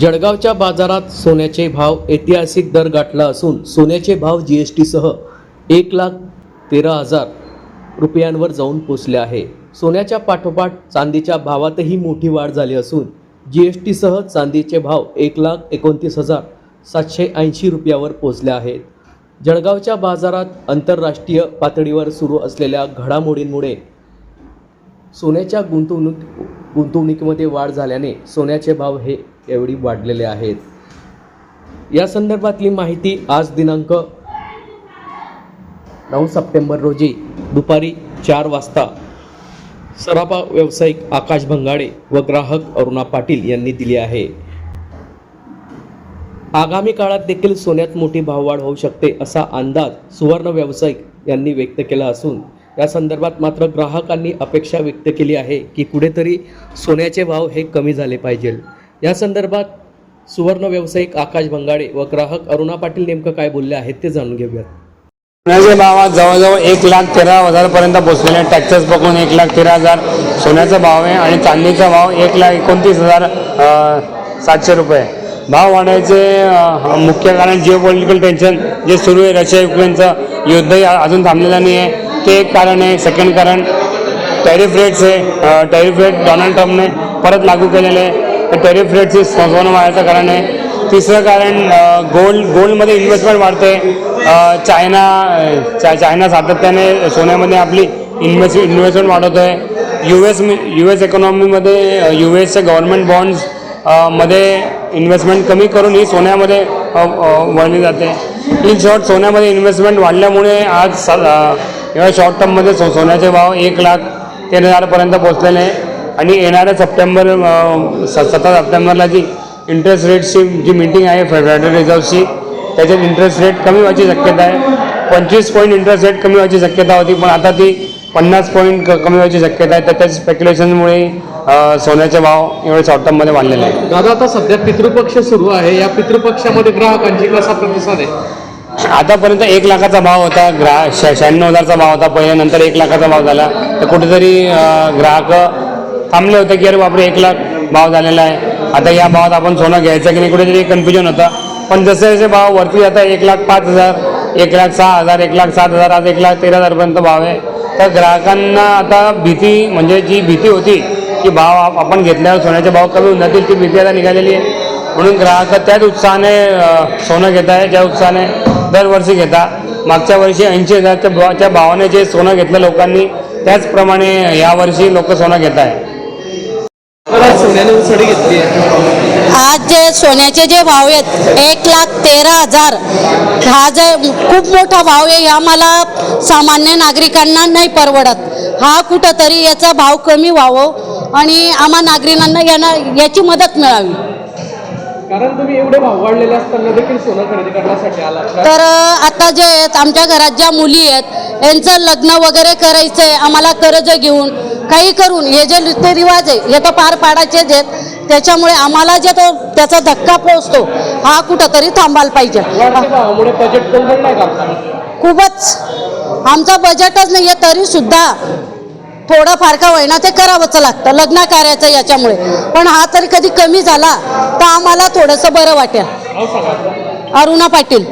जळगावच्या बाजारात सोन्याचे भाव ऐतिहासिक दर गाठला असून सोन्याचे भाव जी एस टीसह एक लाख तेरा हजार रुपयांवर जाऊन पोचले आहे. सोन्याच्या पाठोपाठ चांदीच्या भावातही मोठी वाढ झाली असून जी एस टीसह चांदीचे भाव एक लाख एकोणतीस हजार सातशे ऐंशी रुपयावर पोचले आहेत. जळगावच्या बाजारात आंतरराष्ट्रीय पातळीवर सुरू असलेल्या घडामोडींमुळे सोन्याच्या गुंतवणूक गुंतवणुकीमध्ये वाढ झाल्याने सोन्याचे भाव हे एवढी वाढलेले आहेत. या संदर्भातली माहिती आज दिनांक नऊ सप्टेंबर रोजी दुपारी चार वाजता सराफा व्यावसायिक आकाश भंगाडे व ग्राहक अरुणा पाटील यांनी दिली आहे. आगामी काळात देखील सोन्यात मोठी भाववाढ होऊ शकते असा अंदाज सुवर्ण व्यावसायिक यांनी व्यक्त केला असून या संदर्भात मात्र ग्राहकांनी अपेक्षा व्यक्त केली आहे की कुठेतरी सोन्याचे भाव हे कमी झाले पाहिजे. या संदर्भात सुवर्ण व्यावसायिक आकाश भंगाडे व ग्राहक अरुणा पाटील नेमकं काय बोलले आहेत ते जाणून घेऊयात. सोन्याच्या भावात जवळजवळ एक लाख तेरा हजारपर्यंत पोहोचलेले आहे टॅक्सेस बघून एक लाख तेरा हजार सोन्याचा भाव आहे आणि चांदीचा भाव एक लाख एकोणतीस हजार सातशे रुपये भाव वाढायचे मुख्य कारण जिओ पॉलिटिकल टेन्शन जे सुरू आहे रशिया युक्रेनचं युद्धही अजून थांबलेलं नाही आहे ते एक कारण आहे. सेकंड कारण टॅरिफ रेट्स आहे. टॅरिफ रेट डोनाल्ड ट्रम्पने परत लागू केलेले आहे. टॅरिफ रेटचे सोनं वाढायचं कारण आहे. तिसरं कारण गोल्ड गोल्डमध्ये इन्व्हेस्टमेंट वाढते. चायना चा चायना सातत्याने सोन्यामध्ये आपली इन्व्हेस्ट इन्व्हेस्टमेंट वाढवतो आहे यू एस यू एस इकॉनॉमीमध्ये यू एसचे गव्हर्नमेंट बॉन्ड्स मध्ये इन्व्हेस्टमेंट कमी करून ही सोन्यामध्ये वळली जाते. इन शॉर्ट सोन्यामध्ये इन्व्हेस्टमेंट वाढल्यामुळे आज स या शॉर्ट टर्ममध्ये सो सोन्याचे भाव एक लाख तीन हजारपर्यंत पोहोचलेले आहे. आणि येणाऱ्या सप्टेंबर स सतरा सप्टेंबरला जी इंटरेस्ट रेटची जी मीटिंग आहे फेडरल रिझर्व्हची त्याच्यात इंटरेस्ट रेट कमी व्हायची शक्यता आहे. पंचवीस पॉईंट इंटरेस्ट रेट कमी व्हायची शक्यता होती पण आता ती पन्नास पॉईंट कमी व्हायची शक्यता आहे. त्याच्या स्पेक्युलेशनमुळे सोन्याचे भाव एवढे शॉर्ट टर्ममध्ये वाढलेले आहे दादा आता सध्या पितृपक्ष सुरू आहे. या पितृपक्षामध्ये ग्राहकांची कसा प्रतिसाद आहे? आतापर्यंत एक लाखाचा भाव होता ग्रा शा शहाण्णव हजारचा भाव होता. पहिले नंतर एक लाखाचा भाव झाला. तर कुठेतरी ग्राहक थांबले होते की अरे बापरे एक लाख भाव झालेला आहे. आता या भावात आपण सोनं घ्यायचं की नाही कुठेतरी कन्फ्युजन होतं. पण जसे जसे भाव वरती जातात एक लाख पाच हजार एक लाख सहा हजार एक लाख सात हजार आज एक लाख तेरा हजारपर्यंत भाव आहे. तर ग्राहकांना आता भीती म्हणजे जी भीती होती की भाव आपण घेतल्यावर सोन्याचे भाव कमी होऊन जातील ती भीती आता निघालेली आहे. म्हणून ग्राहक त्याच उत्साहाने सोनं घेत आहे ज्या उत्साहाने दरवर्षी घेता. मागच्या वर्षी ऐंशी हजारच्या भावाच्या भावाने जे सोनं घेतलं लोकांनी त्याचप्रमाणे यावर्षी लोक सोनं घेत आहे आहे आज जे सोन्याचे जे भाव आहेत एक लाख तेरा हजार. हा जे खूप मोठा भाव आहे हा मला सामान्य नागरिकांना नाही परवडत. हा कुठंतरी याचा भाव कमी व्हावं. आणि आम्हा नागरिकांना यांना याची मदत मिळावी. कारण तुम्ही एवढे भाव वाढलेले असताना देखील सोनं खरेदी करण्यासाठी आला तर आता जे आहेत आमच्या घरात ज्या मुली आहेत यांचं लग्न वगैरे करायचं आहे आम्हाला कर्ज घेऊन काही करून हे जे रीतिरिवाज आहे हे तर पार पाडायचेच आहेत. त्याच्यामुळे आम्हाला जे तो त्याचा धक्का पोचतो हा कुठंतरी थांबायला पाहिजे. खूपच. आमचं बजेटच नाही आहे तरी सुद्धा थोडं फार का होईना ते करावंच लागतं लग्न कार्याचं याच्यामुळे. पण हा तरी कधी कमी झाला तर आम्हाला थोडंसं बरं वाटेल. अरुणा पाटील.